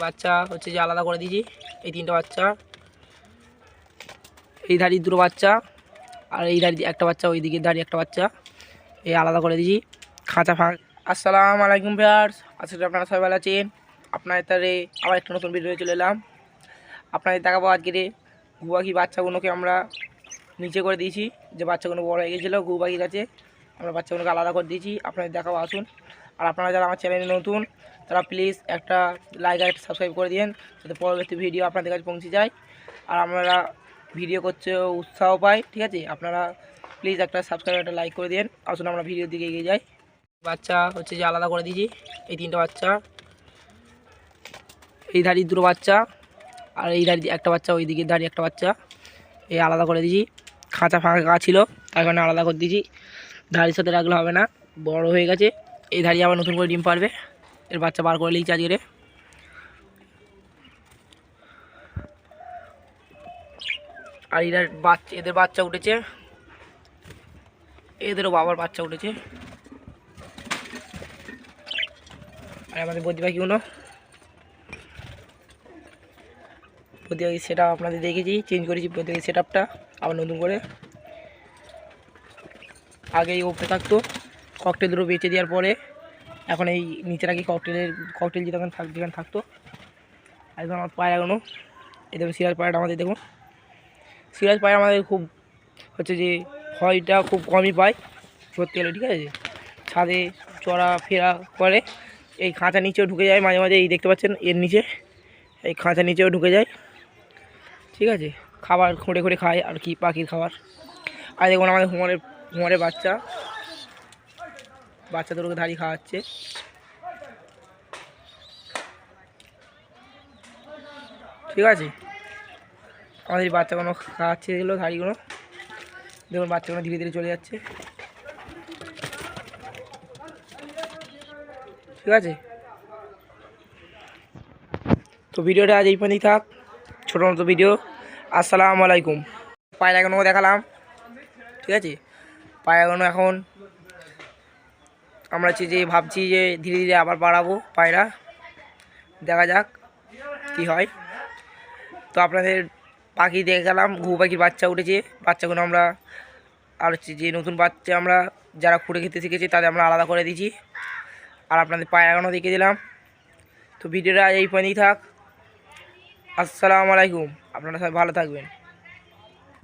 বাচ্চা, হচ্ছে যে আলাদা করে দিয়েছি, এই তিনটা বাচ্চা। এই ধারি দুটো বাচ্চা আর এই ধারি একটা বাচ্চা, ওই দিকে ধারি একটা বাচ্চা এই আলাদা করে দিয়েছি। খাঁচা ফাঁক। আসসালাম আলাইকুম ভিউয়ার্স আজকে আপনারা সবাই ভালো আছেন। আপনাদের তারে আবার একটা নতুন ভিডিও চলে এলাম। আপনাদের দেখাবো আজকে গুবাকি বাচ্চাগুলোকে আমরা নিচে করে দিয়েছি। যে বাচ্চাগুলো বড় হয়ে গেছিল গুবাকির কাছে, আমরা বাচ্চাগুলোকে আলাদা করে দিয়েছি। আপনাদের দেখাবো, আসুন। আর আপনারা যারা আমার চ্যানেলে নতুন, তারা প্লিজ একটা লাইক আর একটা সাবস্ক্রাইব করে দিন যাতে পরবর্তী ভিডিও আপনাদের কাছে পৌঁছে যায়। আর আমরা ভিডিও করতে উৎসাহ পাই, ঠিক আছে? আপনারা প্লিজ একটা সাবস্ক্রাইব একটা লাইক করে দিন আসুন আমরা ভিডিওর দিকে এগিয়ে যাই। বাচ্চা হচ্ছে যে আলাদা করে দিয়েছি, এই তিনটা বাচ্চা। এই ধারি দুটো বাচ্চা, আর এই ধারি একটা বাচ্চা, ওই দিকে ধারি একটা বাচ্চা। এই আলাদা করে দিয়েছি, খাঁচা ফাঁকা ছিল, তার কারণে আলাদা করে দিয়েছি। ধারির সাথে রাখলে হবে না, বড় হয়ে গেছে। এই ধারি আবার নতুন করে ডিম পারবে। এর বাচ্চা বার করে নিয়েছি আজকে। আর এদের বাচ্চা এদের বাচ্চা উঠেছে। এদেরও বাবার বাচ্চা উঠেছে। আর আমাদের বদি পাখিগুলো বদি পাখি সেট আপনাদের দেখেছি চেঞ্জ করেছি বদি পাখি সেট আপটা আবার নতুন করে। আগে এই ওপরে থাকতো ককটেল দুটো বেঁচে দেওয়ার পরে। এখন এই নিচে রাখি ককটেলের ককটেল যেখানে থাক, যেখানে থাকতো একদম আমার পায়রাগুলো এই দেখুন সিরাজ পায়রাটা আমাদের, দেখুন। সিরাজ পায়রা আমাদের খুব হচ্ছে যে হয়টা খুব কমই পায়, সত্যি গেলে ঠিক আছে? ছাদে চড়া, ফেরা করে, এই খাঁচা নিচেও ঢুকে যায়, মাঝে মাঝে এই দেখতে পাচ্ছেন এর নিচে, এই খাঁচা নিচেও ঢুকে যায়, ঠিক আছে? খাবার খুঁড়ে খুঁড়ে খায় আর কি, পাখির খাবার। আর দেখুন আমাদের হুমরের হুমরের বাচ্চা। বাচ্চা দুটোকে ধাড়ি খাওয়াচ্ছে। ঠিক আছে? আমাদের বাচ্চাগুলো খাওয়াচ্ছে এগুলো, ধাড়িগুলো। দেখুন, বাচ্চাগুলো ধীরে ধীরে চলে যাচ্ছে। ঠিক আছে? তো ভিডিওটা আজ এই পর্যন্তই থাক। ছোটো মতো ভিডিও। আসসালামু আলাইকুম। পায়রাগুলো দেখালাম। ঠিক আছে? পায়রাগুলো এখন আমরা হচ্ছে যে ভাবছি যে ধীরে ধীরে আবার বাড়াবো পায়রা। দেখা যাক কি হয়। তো আপনাদের পাখি দেখে গেলাম ঘু পাখির বাচ্চা উঠেছে। বাচ্চাগুলো আমরা আর হচ্ছে যে নতুন বাচ্চা আমরা যারা খুঁড়ে খেতে শিখেছি তাদের আমরা আলাদা করে দিয়েছি। আর আপনাদের পায়রাগুলো দেখে দিলাম। তো ভিডিওটা এই পর্যন্তই থাক। আসসালামু আলাইকুম। আপনারা সবাই ভালো থাকবেন।